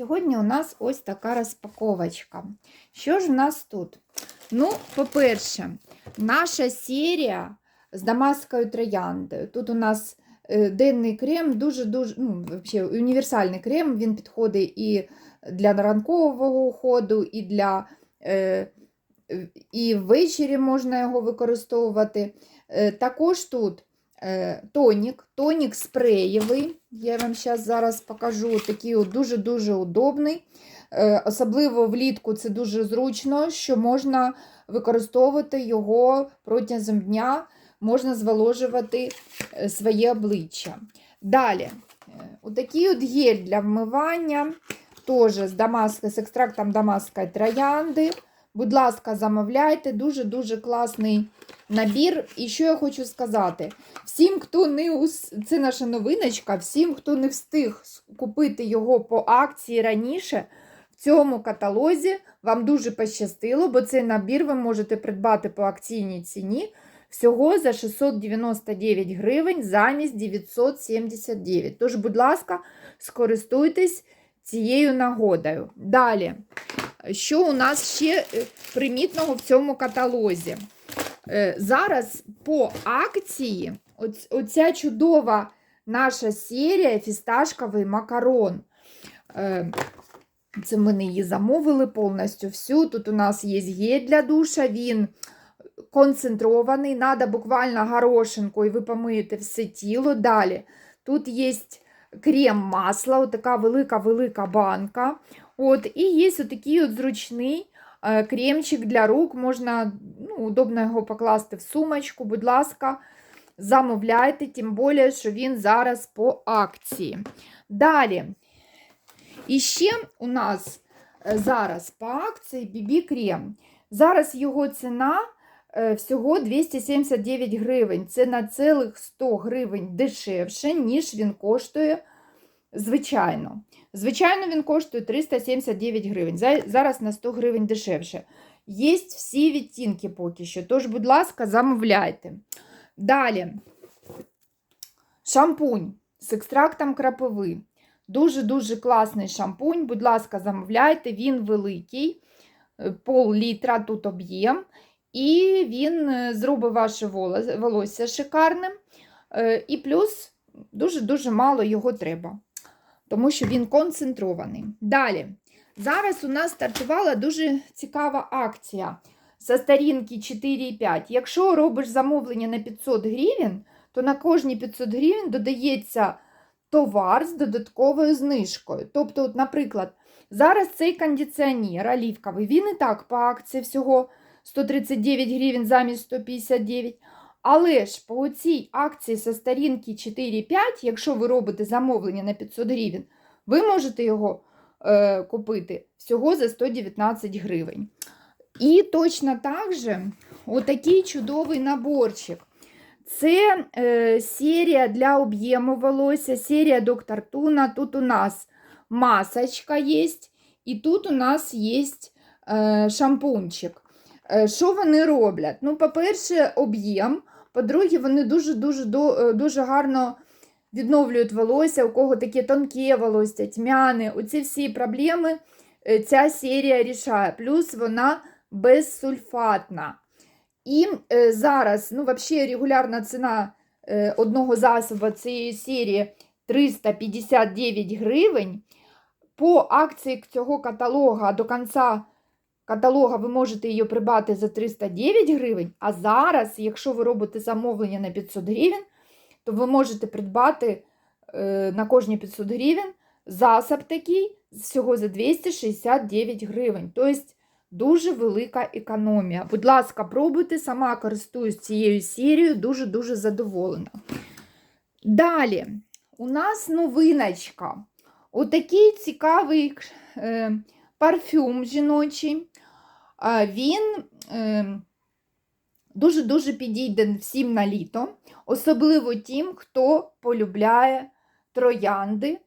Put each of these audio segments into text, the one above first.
Сьогодні у нас ось така розпаковочка. Що ж в нас тут? Ну, по-перше, наша серія з дамаською трояндою. Тут у нас е, денний крем, дуже-дуже ну, вообще, універсальний крем. Він підходить і для ранкового уходу, і для е, і ввечері можна його використовувати. Е, також тут тонік, тонік спреєвий. Я вам зараз покажу такий дуже-дуже удобний. Е, Особливо влітку це дуже зручно, що можна використовувати його протягом дня, можна зволожувати е, своє обличчя. Далі, е, отакий от гель для вмивання, теж з, дамаски, з екстрактом дамаської троянди. Будь ласка, замовляйте, дуже-дуже класний набір. І що я хочу сказати? Всім, хто не ус... це наша новиночка, всім, хто не встиг купити його по акції раніше, в цьому каталозі вам дуже пощастило, бо цей набір ви можете придбати по акційній ціні всього за 699 гривень замість 979. Тож, будь ласка, скористуйтесь цією нагодою. Далі, що у нас ще е, примітного в цьому каталозі? Е, Зараз по акції оця чудова наша серія фісташковий макарон. Е, Це ми не її замовили повністю всю. Тут у нас є гель для душа, він концентрований, треба буквально горошинку, і ви помиєте все тіло. Далі тут є крем масла, така велика-велика банка. От, І є отакий от зручний е, кремчик для рук. Можна ну, удобно його покласти в сумочку. Будь ласка, замовляйте, тим більше, що він зараз по акції. Далі. І ще у нас е, зараз по акції BB крем. Зараз його ціна е, всього 279 гривень. Це на цілих 100 гривень дешевше, ніж він коштує звичайно. Звичайно, він коштує 379 гривень. Зараз на 100 гривень дешевше. Є всі відтінки поки що. Тож, будь ласка, замовляйте. Далі. Шампунь з екстрактом крапиви. Дуже-дуже класний шампунь. Будь ласка, замовляйте, він великий, е, пол літра тут об'єм. І він е, зробить ваше волосся шикарним. Е, І плюс дуже-дуже мало його треба, тому що він концентрований. Далі. Зараз у нас стартувала дуже цікава акція за сторінки 4,5. Якщо робиш замовлення на 500 гривень, то на кожні 500 гривень додається товар з додатковою знижкою. Тобто, от, наприклад, зараз цей кондиціонер олівковий, він і так по акції всього 139 гривень замість 159. Але ж по цій акції со сторінки 4,5, якщо ви робите замовлення на 500 гривень, ви можете його е, купити всього за 119 гривень. І точно так же отакий чудовий наборчик. Це е, серія для об'єму волосся, серія доктор Туна. Тут у нас масочка є, і тут у нас є е, шампунчик. Е, Що вони роблять? Ну, по-перше, об'єм. По-друге, вони дуже-дуже е, дуже гарно відновлюють волосся, у кого таке тонке волосся, тьмяне. Оці всі проблеми е, ця серія рішає. Плюс вона безсульфатна. І зараз, ну, взагалі, регулярна ціна одного засобу цієї серії 359 гривень. По акції цього каталога до кінця каталога ви можете її придбати за 309 гривень. А зараз, якщо ви робите замовлення на 500 гривень, то ви можете придбати е, на кожні 500 гривень засіб такий всього за 269 гривень. Тобто дуже велика економія. Будь ласка, пробуйте, сама користуюсь цією серією, дуже-дуже задоволена. Далі, у нас новиночка. Отакий цікавий е, парфюм жіночий. Він е, дуже-дуже підійде всім на літо, особливо тим, хто полюбляє троянди,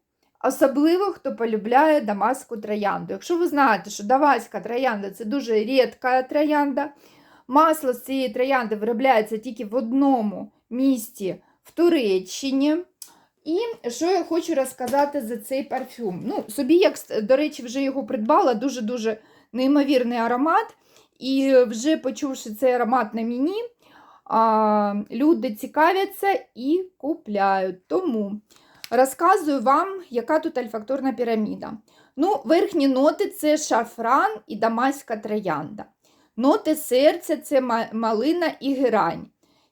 особливо хто полюбляє дамаску троянду. Якщо ви знаєте, що дамаська троянда це дуже рідка троянда, масло з цієї троянди виробляється тільки в одному місті в Туреччині. І що я хочу розказати за цей парфюм. Ну, собі, як, до речі, вже його придбала, дуже-дуже неймовірний аромат. І вже почувши цей аромат на мені, люди цікавляться і купляють. Тому розказую вам, яка тут альфакторна піраміда. Ну, верхні ноти це шафран і дамаська троянда. Ноти серця це малина і герань.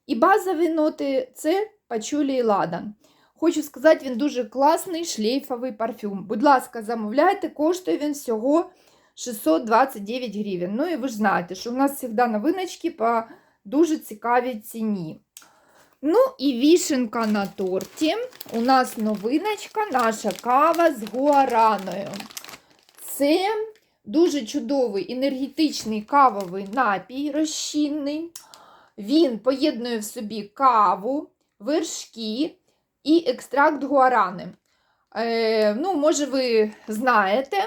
І базові ноти це пачулі і ладан. Хочу сказати, він дуже класний шлейфовий парфюм. Будь ласка, замовляйте, коштує він всього 629 гривень. Ну і ви ж знаєте, що у нас завжди новиночки по дуже цікавій ціні. Ну і вішенка на торті. У нас новиночка, наша кава з гуараною. Це дуже чудовий енергетичний кавовий напій розчинний. Він поєднує в собі каву, вершки і екстракт гуарани. Е, ну, може, ви знаєте,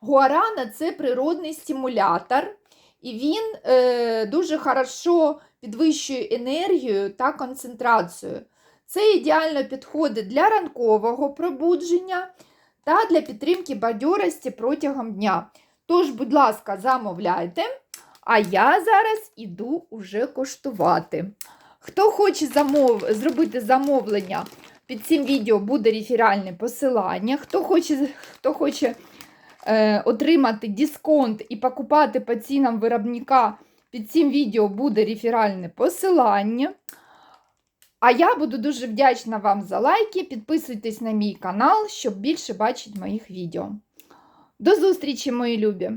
гуарана це природний стимулятор, і він е, дуже хорошо підвищує енергію та концентрацію. Це ідеально підходить для ранкового пробудження та для підтримки бадьорості протягом дня. Тож, будь ласка, замовляйте. А я зараз іду уже коштувати. Хто хоче замов... зробити замовлення, під цим відео буде реферальне посилання. Хто хоче, хто хоче е, отримати дисконт і покупати по цінам виробника, під цим відео буде реферальне посилання. А я буду дуже вдячна вам за лайки. Підписуйтесь на мій канал, щоб більше бачити моїх відео. До зустрічі, мої любі!